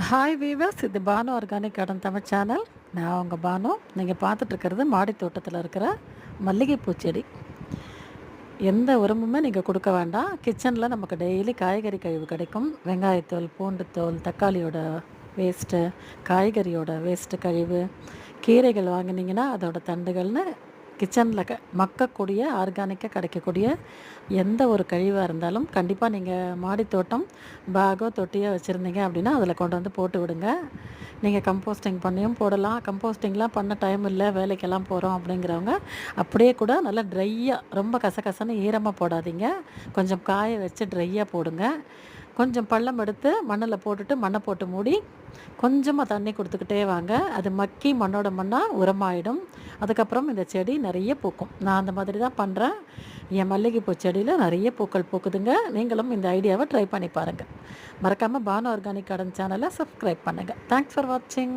Hi viewers இது Banu organic garden Tamil channel நான் உங்கள் பானு. நீங்கள் பார்த்துட்ருக்கிறது மாடி தோட்டத்தில் இருக்கிற மல்லிகைப்பூ செடி. எந்த உரமுமே நீங்கள் கொடுக்க வேண்டாம். கிச்சனில் நமக்கு டெய்லி காய்கறி கழிவு கிடைக்கும். வெங்காயத்தோல் பூண்டுத்தோல் தக்காளியோட வேஸ்ட்டு காய்கறியோட வேஸ்ட்டு கழிவு கீரைகள் வாங்கினீங்கன்னா அதோடய தண்டுகள்னு கிச்சனில் க மக்கக்கூடிய ஆர்கானிக்காக கிடைக்கக்கூடிய எந்த ஒரு கழிவாக இருந்தாலும் கண்டிப்பாக நீங்கள் மாடி தோட்டம் பேகோ தொட்டியோ வச்சுருந்தீங்க அப்படின்னா அதில் கொண்டு வந்து போட்டு விடுங்க. நீங்கள் கம்போஸ்டிங் பண்ணியும் போடலாம். கம்போஸ்டிங்லாம் பண்ண டைம் இல்லை வேலைக்கெல்லாம் போகிறோம் அப்படிங்கிறவங்க அப்படியே கூட நல்லா ட்ரையாக ரொம்ப கசகசன்னு ஈரமாக போடாதீங்க. கொஞ்சம் காய வச்சு ட்ரையாக போடுங்க. கொஞ்சம் பள்ளம் எடுத்து மண்ணில் போட்டுட்டு மண்ணை போட்டு மூடி கொஞ்சமாக தண்ணி கொடுத்துக்கிட்டே வாங்க. அது மக்கி மண்ணோட மண்ணாக உரமாயிடும். அதுக்கப்புறம் இந்த செடி நிறைய பூக்கும். நான் அந்த மாதிரி தான் பண்ணுறேன் என் மல்லிகைப்பூ செடியில் நிறைய பூக்கள் பூக்குதுங்க. நீங்களும் இந்த ஐடியாவை ட்ரை பண்ணி பாருங்கள் மறக்காமல் பானு ஆர்கானிக் கார்டன் சேனலை சப்ஸ்கிரைப் பண்ணுங்கள் தேங்க்ஸ் ஃபார் வாட்சிங்